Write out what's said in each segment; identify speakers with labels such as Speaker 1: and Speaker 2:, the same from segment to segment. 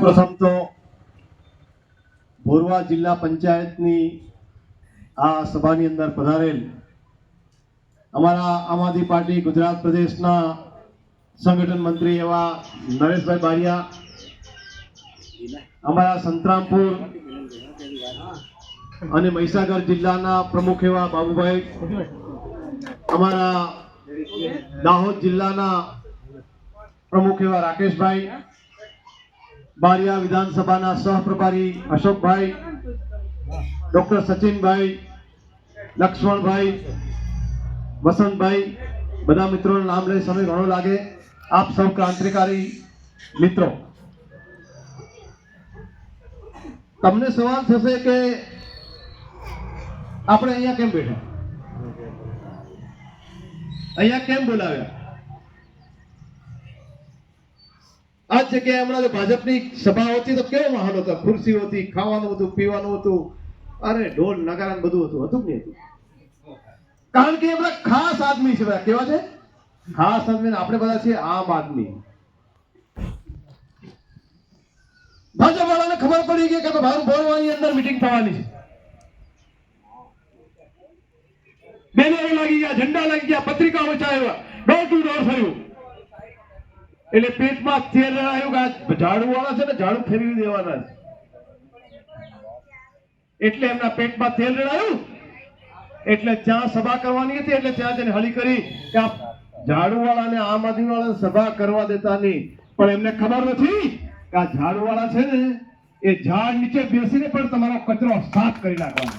Speaker 1: પ્રથમ તો ભોરવા જિલ્લા પંચાયતની આ સભાની અંદર પધારેલ અમારા આમ આદમી પાર્ટી ગુજરાત પ્રદેશના સંગઠન મંત્રી એવા નરેશભાઈ બારિયા, અમારા સંતરામપુર અને મહીસાગર જિલ્લાના પ્રમુખ એવા બાબુભાઈ, અમારા દાહોદ જિલ્લાના પ્રમુખ એવા રાકેશભાઈ બારિયા વિધાનસભાના સહપ્રભારી અશોકભાઈ, ડોક્ટર સચિનભાઈ, લક્ષ્મણભાઈ, વસંતભાઈ, બધા મિત્રોનું નામ લઈ સમય ઘણો લાગે. આપ સૌ ક્રાંતિકારી મિત્રો. તમને સવાલ થશે કે આપણે અહીંયા કેમ બેઠા? અહીંયા કેમ બોલાવ્યા? આ જગ્યાએ હમણાં ભાજપની સભા હતી તો કેવો માહોલ હતો? ખુરશીઓ હતી, ખાવાનું હતું, પીવાનું હતું, અરે ઢોલ નગારા બધું હતું. હતું નહીં કારણ કે એમના ખાસ આદમી છે બધા. કેવા છે? ખાસ આદમી આપણે બધા છીએ આમ આદમી. ભાજપ વાળાને ખબર પડી ગઈ કે ભાઈ ભરવાની અંદર મીટિંગ થવાની છે. બેનરો લાગી ગયા, ઝંડા લાગી ગયા પત્રિકા વચાવ્યા. ડોર ટુ ડોર થયું. એટલે પેટમાં તેલ રહ્યું કે ઝાડુ વાળા છે ને ઝાડુ ફેરવી દેવાના છે. એટલે એમના પેટમાં તેલ રેડાયું એટલે ત્યાં સભા કરવાની હતી એટલે ત્યાં જઈને હળી કરી કે આ ઝાડુ વાળાને આમ આદમી વાળાને સભા કરવા દેતા નહીં. પણ એમને ખબર નથી કે આ ઝાડુ વાળા છે ને એ ઝાડ નીચે બેસીને પણ તમારો કચરો સાફ કરી નાખવાનો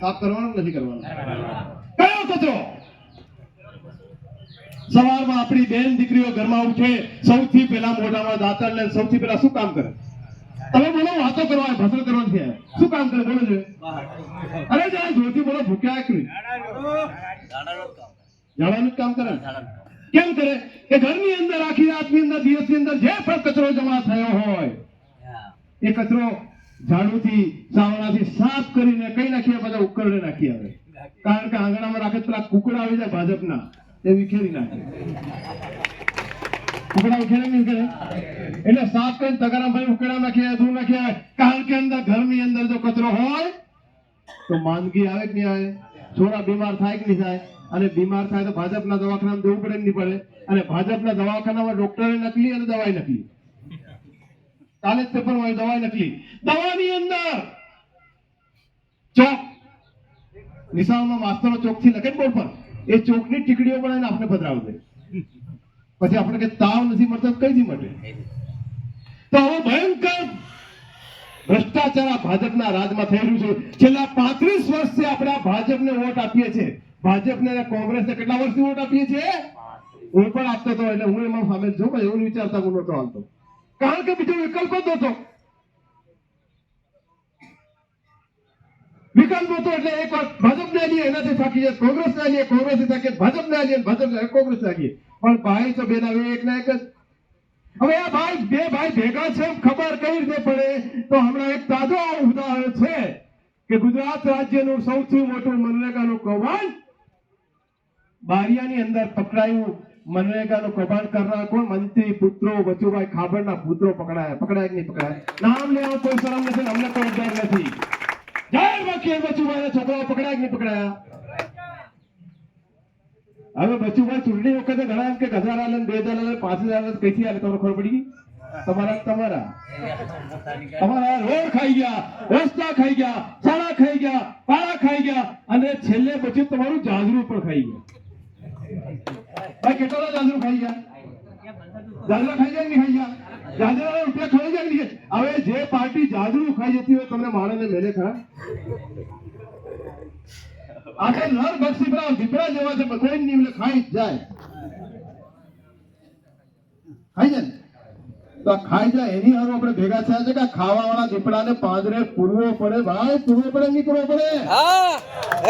Speaker 1: સાફ કરવાનો નથી કરવાનો. કયો કચરો? સવારમાં આપણી બેન દીકરીઓ ઘરમાં ઉઠે, સૌથી પહેલા મોઢામાં દાંતણ લે, સૌથી પહેલા શું કામ કરે? તમે બોલો, વાતો કરવા ભાષણ કરવા નથી શું કામ કરે? બોલો જોઈએ અરે જરા જોરથી બોલો, ભૂખ્યા કે જાડાનું કામ કરે? કેમ કરે? કે ઘરની અંદર, આખી રાતની અંદર, દિવસની અંદર જે પણ કચરો જમા થયો હોય, એ કચરો ઝાડુથી સાવણાથી સાફ કરીને, કઈ નાખીએ બધા ઉકરડે નાખી આવે. કારણ કે આંગણામાં રાખે પેલા કુકડા આવી જાય ભાજપના. એ વિખેરી નાખે. ઉકડા ઉખેરે નહીં ઉખેરે એટલે સાફ કરીને તગારામાં ભાઈ ઉકેડા નાખી આવે ધૂળ નાખી આવે કારણ કે અંદર ઘરની અંદર જો કચરો હોય, તો માંદગી આવે કે નહીં આવે? છોરા બીમાર થાય કે નહીં થાય? અને બીમાર થાય તો ભાજપના દવાખાનામાં જવું પડે નહીં પડે. અને ભાજપના દવાખાનામાં ડોક્ટરે નકલી અને દવાઈ નકલી. કાલે જ પેપર હોય, દવાઈ નકલી. દવાની અંદર! ચોક નિશાળમાં માસ્તરો ચોકથી લખે બોર્ડ પર. એ ચોકની ટીકડીઓ બનાવીને આપણે પધરાવી દે. પછી આપણે કે તાવ નથી મળતો કઈથી મળે? તો હવે ભયંકર ભ્રષ્ટાચાર આ ભાજપના રાજમાં થઈ રહ્યું છે. છેલ્લા પાંત્રીસ વર્ષથી આપણે ભાજપને વોટ આપીએ છીએ. ભાજપને કોંગ્રેસને કેટલા વર્ષથી વોટ આપીએ છીએ? હું પણ આપતો હતો એટલે હું એમાં સામેલ છું, પણ એવું વિચારતા હું નહોતો આવતો. કારણ કે બીજો વિકલ્પ જ નહોતો. વિકલ્પ હતો એટલે એક વાર ભાજપને આલીએ એનાથી થાકી જાય. કોંગ્રેસને આલીએ કોંગ્રેસથી થાકી ભાજપને આલીએ ભાજપને કોંગ્રેસને આલીએ પણ ભાઈ તો બેના બે એક ના એક જ. હવે આ ભાઈ બે ભાઈ ભેગા છે ખબર કઈ રીતે પડે? તો હમણાં એક તાજો ઉદાહરણ છે કે ગુજરાત રાજ્યનું સૌથી મોટું મનરેગાનું કૌભાંડ બારિયાની અંદર પકડાયું. મનરેગાનું કૌભાંડ કરનાર કોણ? મંત્રી, પુત્રો, વચુભાઈ ખાબડના પુત્રો પકડાયા. પકડાય કે નહીં પકડાય? નામ લેવા કોઈ શરમ નથી અમને કોઈ ડર નથી. જય વકીલ બચુભાઈ છોકરાઓ પકડાયા કે નહીં પકડાયા? હવે બચુભાઈ ચૂંટણી વખતે ઘણા કે હજાર લાલે બે હજાર ને પાંચ હજાર લાલે કઈથી આલે તમને ખબર પડી તમારા તમારા. તમારા રોડ ખાઈ ગયા, રસ્તા ખાઈ ગયા, શાળા ખાઈ ગયા, પાળા ખાઈ ગયા અને છેલ્લે પછી તમારું જાજરું પણ ખાઈ ગયા. ભાઈ, કેટલા જાજરું ખાઈ ગયા? જાજરા ખાઈ ગયા કે નહીં ખાઈ ગયા? જાજરાના રૂપિયા ખાઈ નહીં ખાઈ? હવે જે પાર્ટી જાજરૂ ખાઈ જતી હોય તમને માણસને મેલે ખરા? આ નર બક્ષીપરા દીપડા જેવા છે કોઈ નહીં એટલે ખાઈ જાય. ખાઈ જાય ને? તો આ ખાઈ જાય એની હારું આપણે ભેગા થયા છે કે ખાવાવાળા દીપડાને પાંજરે પૂરવો પડે. ભાઈ પૂરવો પડે નહીં પૂરવો પડે?
Speaker 2: હા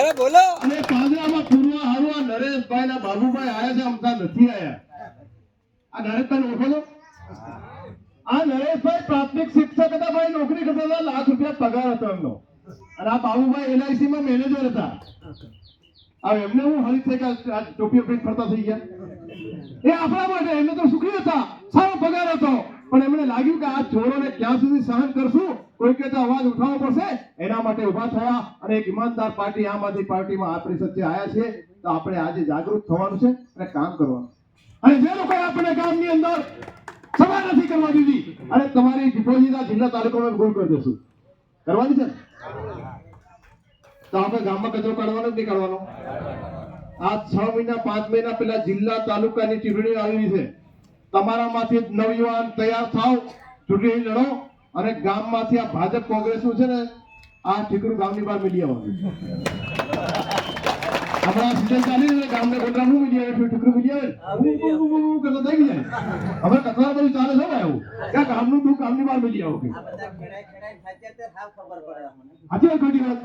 Speaker 2: અરે બોલો.
Speaker 1: અને પાંજરામાં પૂરવા હારું આ નરેશભાઈ ના બાબુભાઈ આયા છે અમતા નથી આયા. આ નરેશભાઈ ઓળખો છો? આ નરેશભાઈ પ્રાથમિક શિક્ષક હતા, ભાઈ, નોકરી કરતા હતા, લાખ રૂપિયા પગાર હતો એમનો. અને આ બાબુભાઈ એલઆઈસી માં મેનેજર હતા. હવે એમને હું હરી થઈ ગયા ટોપી ઓપી ફરતા થઈ ગયા? એ આપણા માટે, એમને તો સુખી હતા, સારો પગાર હતો. પણ એમને લાગ્યું કે આ ચોરોને ક્યાં સુધી સહન કરશું? કોઈ કે અવાજ ઉઠાવવો પડશે? એના માટે ઊભા થયા અને એક ઈમાનદાર પાર્ટી, આમ આદમી પાર્ટીમાં આપણી સચ્ચે આવ્યા છે તો આપણે આજે જાગૃત થવાનું છે અને કામ કરવાનું અને જે લોકો આપણે ગામની અંદર સભા નથી કરવા દીધી. અને તમારી ડિપોઝિટ આ જિલ્લા તાલુકામાં ભૂલ કરી દેશું કરવાની છે તો આપણે ગામમાં કચરો કાઢવાનો જ નહીં કાઢવાનો? આ છ મહિના, પાંચ મહિના પહેલા જિલ્લા તાલુકાની ચૂંટણી આવેલી છે. તમારામાંથી નવયુવાન તૈયાર થાવ ચૂંટણી લડો અને ગામમાંથી આ ભાજપ કોંગ્રેસનું છે ને, આ ઠીકરું ગામની બહાર મિલી આવવાનું હમણાં સીઝન ચાલી ને ગામને ગોંડરાનું મિલી આવે ઠીકરું મિલી આવે ને. ઉ, ઉ, ઉ, ઉ કરતા થઈ જાય હવે કચરા બધું ચાલે છે ને એવું કે ગામનું દુઃખ ગામની બહાર મિલી આવો સાચી વાત ખોટી વાત.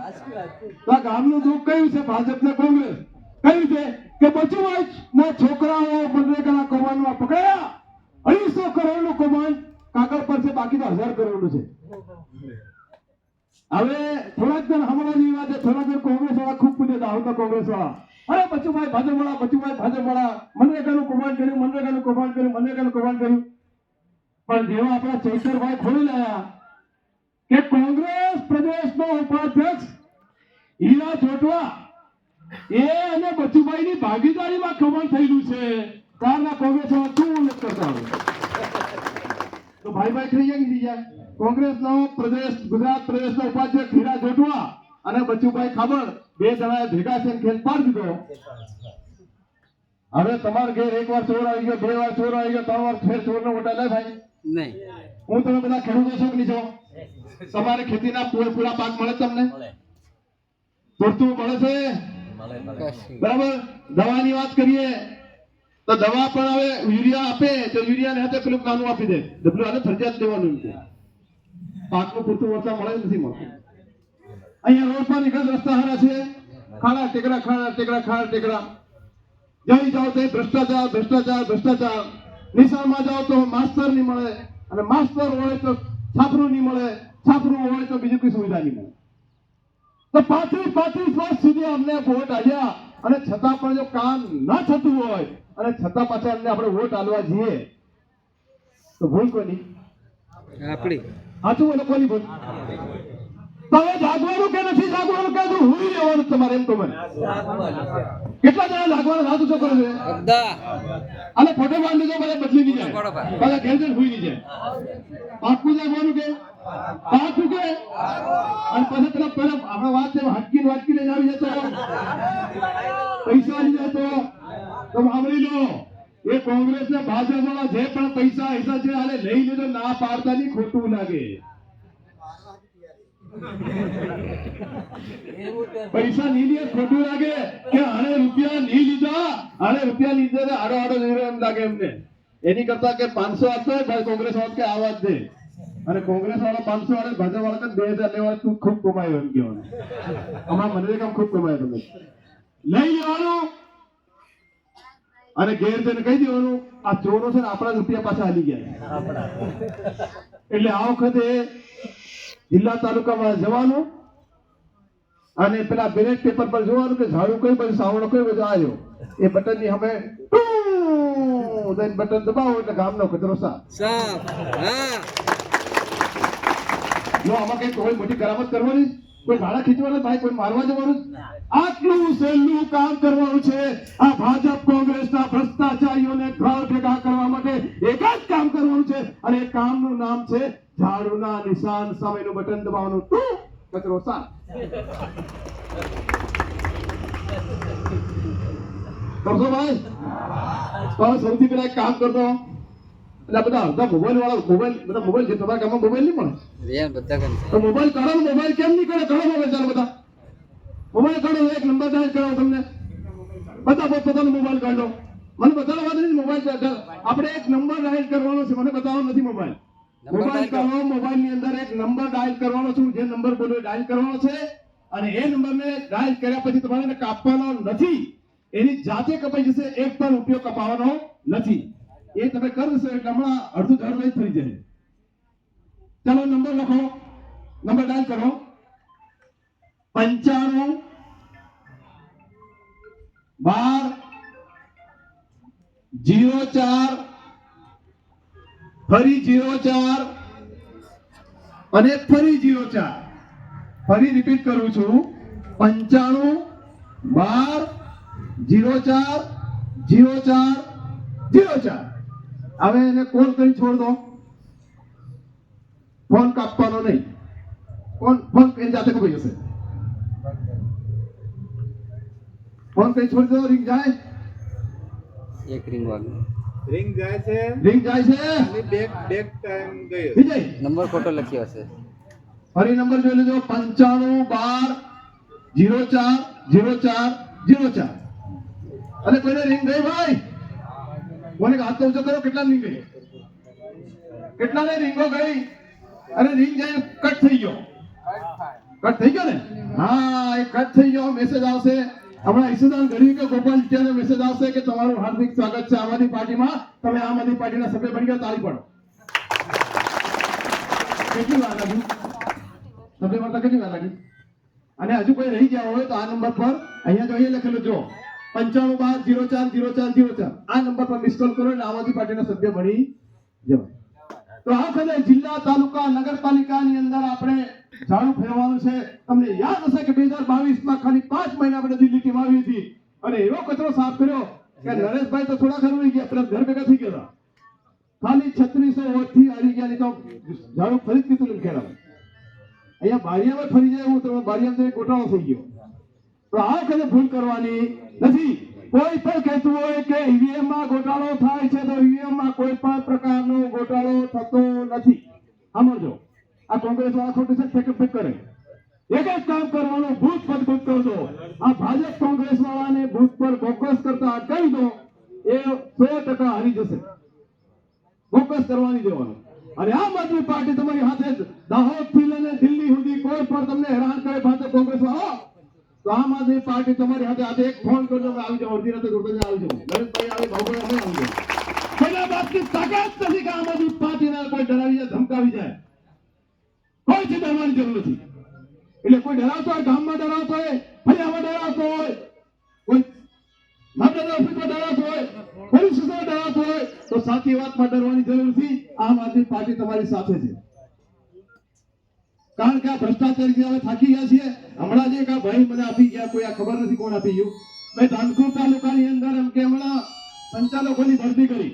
Speaker 1: તો ગામનું દુઃખ કયું છે? ભાજપ ને કોંગ્રેસ. કયું છે? કે બચુભાઈ ના છોકરાઓ મનરેગાના કૌભાંડમાં પકડાયા? અઢીસો કરોડનું કૌભાંડ કાગળ પર છે બાકી તો હજાર કરોડનું છે. હવે થોડાક જણ હમણાંની વાત થોડાક જણ કોંગ્રેસ વાળા ખૂબ પૂછે દાહોદના કોંગ્રેસ વાળા અરે બચુભાઈ ભાજપ વાળા બચુભાઈ ભાજપ વાળા મનરેગાનું કૌભાંડ કર્યું, મનરેગાનું કૌભાંડ કર્યું, મનરેગાનું કૌભાંડ કર્યું. પણ જેવા આપણા ચૈતરભાઈ ખોલી લાયા કે કોંગ્રેસ પ્રદેશનો ઉપાધ્યક્ષ હીરા જોટવા એ અને બચુભાઈની ભાગીદારીમાં કૌભાંડ થયેલું છે. ત્યારના કોંગ્રેસ વાળા શું ઉલ્લેખ કરતા હોય? તો ભાઈ ભાઈ થઈ ગયા કે ગયા? કોંગ્રેસનો પ્રદેશ ગુજરાત પ્રદેશનો ઉપાધ્યક્ષ હીરા જોટવા અને બચુભાઈ ખાબડ બે જણાએ ભેગા થઈને ખેલ પાર દીધો. હવે તમારા ઘેર એક વાર ચોર આવી ગયો બે વાર ચોર આવી ગયો ત્રણ વાર ફેર ચોરનો વોટા લે ભાઈ?
Speaker 2: નહીં.
Speaker 1: હું તમે બધા ખેડૂતો છો કે નહીં છો? તમારે ખેતીના પૂરેપૂરા પાક મળે તમને? પૂરતું મળે છે? બરાબર? દવાની વાત કરીએ. તો દવા પણ હવે યુરિયા આપે તો યુરિયા ને હાથે પેલું કાનું આપી દે. ડબલ્યુ આને ફરજિયાત દેવાનું કે પાકનું પૂરતું વળતર મળે નથી મળતું. અહીંયા રોડ પર નીકળે રસ્તા હારા છે. ખાડા ટેકરા ખાડા ટેકરા ખાડા ટેકરા જઈ જાઓ તો ભ્રષ્ટાચાર ભ્રષ્ટાચાર ભ્રષ્ટાચાર. નિશાળમાં જાઓ તો માસ્તર નહીં મળે અને માસ્તર હોય તો છાપરું નહીં મળે. છાપરું હોય તો બીજી કોઈ સુવિધા નહીં મળે. તો પાંત્રીસ પાંત્રીસ વર્ષ સુધી અમને વોટ આવ્યા અને છતાં પણ જો કામ ન થતું હોય, અને છતાં પાછા અમને આપણે વોટ આલવા જઈએ, તો ભૂલ કોની
Speaker 2: આપણી.
Speaker 1: સાચું બોલો કોની બોલ તમે જાગવાનું કે નથી જાગવાનું કે હજુ હુઈ રહેવાનું તમારે એમ તો મને. કેટલા જણા લાગવાનું હાથ ઊંચો કરે છે અને ફોટો પાડ લીધો બધા બદલી નહીં જાય બધા ઘેર ઘેર હુઈ નહીં જાય પાકું જાગવાનું કે? પાકું કે? અને પછી પેલા પેલા આપણે વાત છે હટકીને વાટકીને આવી જતો. પૈસા આવી જતો તો તો સાંભળી લો. એ કોંગ્રેસ ને ભાજપ વાળા જે પણ પૈસા હિસાબ છે, આને લઈ લીધો, ના પાડતા ની ખોટું લાગે. પૈસા ની લીધે ખોટું લાગે કે આને રૂપિયા ની લીધા? આને રૂપિયા લીધે આડો આડો લઈ એમ લાગે એમને. એની કરતા કે પાંચસો આપતો ભાઈ કોંગ્રેસ વાળા કે આવાજ દે. અને કોંગ્રેસ વાળા પાંચસો વાળા ભાજપ વાળા બે હજાર લેવા તું ખૂબ કમાયો એમ કહેવાનું. હમણાં મનરેગા ખૂબ કમાયો તમે. લઈ લેવાનું. અને ઘેર જઈને કહી દેવાનું આ ચોરો છે ને આપણા રૂપિયા પાછા હાલી ગયા. એટલે આ વખતે જિલ્લા તાલુકામાં જવાનું અને પેલા બેલેટ પેપર પર જોવાનું કે ઝાડુ કઈ બાજુ સાવણો કઈ બાજુ આવ્યો એ બટનની હવે બટન દબાવો એટલે ગામનો કચરો સાફ. આમાં કઈ કોઈ મોટી કરામત કરવાની? કોઈ ભાડા ખીચવાના ભાઈ કોઈ મારવા જવાનું? આટલું સહેલું કામ કરવાનું છે. આ ભાજપ કોંગ્રેસના ભ્રષ્ટાચારીઓને ઘર ભેગા કરવા માટે એક જ કામ કરવાનું છે. અને એ કામનું નામ છે ઝાડુના નિશાન સામેનું બટન દબાવવાનું. ટુ કચરો કરશો ભાઈ? સૌથી પહેલા એક કામ કરતો એટલે બધા અડધા મોબાઈલ વાળા મોબાઈલ બધા મોબાઈલ છે તમારા ગામમાં મોબાઈલ નહીં મળે?
Speaker 2: બધા
Speaker 1: તો મોબાઈલ કાઢો મોબાઈલ કેમ નહીં કરે કાઢો મોબાઈલ ચાલો બધા. મોબાઈલ કાઢો એક નંબર ડાયલ કરાવો તમને. બધા પોત મોબાઈલ કાઢો. મને બતાવો નથી મોબાઈલ આપણે એક નંબર ડાયલ કરવાનો છે મને બતાવવાનો નથી મોબાઈલ મોબાઈલ
Speaker 2: કરો.
Speaker 1: કરો મોબાઈલની અંદર એક નંબર ડાયલ કરવાનો છે. જે નંબર બોલ્યો ડાયલ કરવાનો છે. અને એ નંબરને ડાયલ કર્યા પછી તમારે કાપવાનો નથી. એની જાતે કપાઈ જશે એક પણ ઉપયોગ કપાવવાનો નથી. એ તમે કરશો એટલે હમણાં અડધું ઘર લઈ થઈ જાય. ચાલો નંબર લખો. નંબર ડાયલ કરો. પંચાણું, બાર, જીરો ચાર, ફરી જીરો ચાર અને ફરી જીરો ચાર. ફરી રિપીટ કરું છું. પંચાણું, બાર, જીરો ચાર જીરો ચાર જીરો ચાર. હવે એને કોલ કરી છોડ દો? ફોન કાપવાનો નહીં. ફોન ફોન એની જાતે કપાઈ જશે ફોન કઈ છોડી દો રિંગ જાય.
Speaker 2: એક રિંગ વાગે
Speaker 3: રિંગ જાય છે.
Speaker 1: રિંગ જાય છે.
Speaker 3: ખાલી બેક બેક ટાઈમ ગયો.
Speaker 1: વિજય.
Speaker 2: નંબર ખોટો લખ્યો હશે.
Speaker 1: ફરી નંબર જોઈ લેજો. પંચાણું બાર જીરો ચાર જીરો ચાર જીરો ચાર. અને કોઈને રિંગ ગઈ ભાઈ. કોને હાથ તો કરો કેટલા રિંગ ગઈ? કેટલાને રિંગો ગઈ? અરે રિંગ જાય કટ થઈ ગયો. કટ થઈ ગયો ને? હા, એ કટ થઈ ગયો. મેસેજ આવશે. હમણાં ઈશુદાન ગઢવી કે ગોપાલ ઇટિયાનો મેસેજ આવશે કે તમારું હાર્દિક સ્વાગત છે આમ આદમી પાર્ટીમાં. તમે આમ આદમી પાર્ટીના સભ્ય બની ગયા, તાળી પડો. કેટલી વાર લાગી? સભ્ય બનતા કેટલી વાર લાગી? અને હજુ કોઈ રહી ગયા હોય તો આ નંબર પર અહીંયા જો અહીંયા લખેલું જો પંચાણું બાર, જીરો ચાર જીરો ચાર જીરો ચાર. આ નંબર પર મિસ કોલ કરો એટલે આમ આદમી પાર્ટીના સભ્ય બની જવાય. તો આ વખતે જિલ્લા, તાલુકા, નગરપાલિકાની અંદર આપણે ઝાડુ ફેરવાનું છે. તમને યાદ હશે કે બે હજાર બાવીસમાં ખાલી પાંચ મહિના આપણે દિલ્હી ટીમ આવી હતી. અને એવો કચરો સાફ કર્યો કે નરેશભાઈ તો થોડા ખરું ગયા ઘર ભેગા થઈ ગયા. ખાલી છત્રીસો વોટથી હારી ગયા તો ઝાડુ ફરી કીધું ખેડા અહીંયા બારિયામાં ફરી જાય એવું, તો બારિયામાં ગોટાળો થઈ ગયો. આ વખતે ભૂલ કરવાની નથી. કોઈ પણ કહેતું હોય કે ઈવીએમમાં ગોટાળો થાય છે તો ઈવીએમમાં કોઈ પણ પ્રકારનો ગોટાળો થતો નથી. સમજો આ કોંગ્રેસ વાળા ખોટું છે, ફેક કરે. એક જ કામ કરવાનું, ભૂત પર ભૂત કરજો. આ ભાજપ કોંગ્રેસ વાળાને ભૂત પર બોકસ કરતા અટકાવી દો, એ સો ટકા હારી જશે. બોકસ કરવાની દેવાનું અને આમ આદમી પાર્ટી તમારી હાથે દાહોદથી લઈને દિલ્હી સુધી કોઈ પણ તમને હેરાન કરે, ભાજપ કોંગ્રેસ વાળો. તો આમ આદમી પાર્ટી તમારી સાથે આજે એક ફોન કરજો અમે આવી જાવ અડધી રાતે દોડતા આવી જાવ નરેશભાઈ આવે ભાવભાઈ અમે આવી જાવ કોઈના બાપની તાકાત નથી કે આમ આદમી પાર્ટીના કોઈ ડરાવી જાય ધમકાવી જાય. કોઈ છે ડરવાની જરૂર નથી. એટલે કોઈ ડરાવતો હોય, ગામમાં ડરાવતો હોય, ફળિયામાં ડરાવતો હોય, કોઈ મામલતદાર ઓફિસમાં ડરાવતો હોય, પોલીસ ડરાવતો હોય, તો સાચી વાતમાં ડરવાની જરૂર નથી. આમ આદમી પાર્ટી તમારી સાથે છે. કારણ કે આ ભ્રષ્ટાચારી અમે થાકી ગયા છીએ, હમણાં જે કા ભાઈ મને આપી ગયા, કોઈ આ ખબર નથી કોણ આપી ગયું. મેં ધાનપુર તાલુકાની અંદર એમ કે હમણાં સંચાલકોની ભરતી કરી.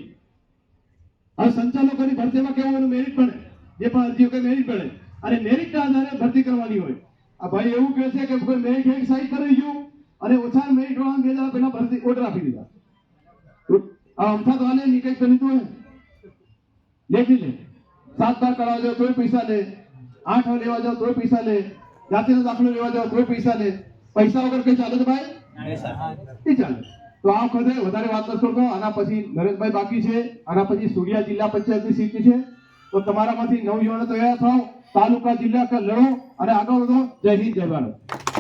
Speaker 1: હવે સંચાલકોની ભરતીમાં કેવું એનું મેરિટ પડે? જે પણ અરજીઓ કે મેરિટ પડે. અને મેરિટના આધારે ભરતી કરવાની હોય. આ ભાઈ એવું કહે છે કે કોઈ મેરિટ એક સાઈડ કરી ગયું અને ઓછા મેરિટ વાળા બે દાડા પહેલા ભરતી ઓર્ડર આપી દીધા. આ અમથા તો આને નીકળી કરી દીધું લેખી લે. સાત બાર કરાવજો, તોય પૈસા લે આઠ લેવા જાવ તોય પૈસા લે. જાતિનો દાખલો લેવા જાવ તોય પૈસા લે. પૈસા વગર કઈ ચાલે ભાઈ? નહીં ચાલે તો આ વખતે વધારે વાત નથી કરતો આના પછી નરેશભાઈ બાકી છે. આના પછી સુડિયા જિલ્લા પંચાયતની સીટ છે. તો તમારામાંથી નવ યુવાનો તૈયાર થાવ તાલુકા જિલ્લા કે લડો અને આગળ વધો. જય હિન્દ જય ભારત.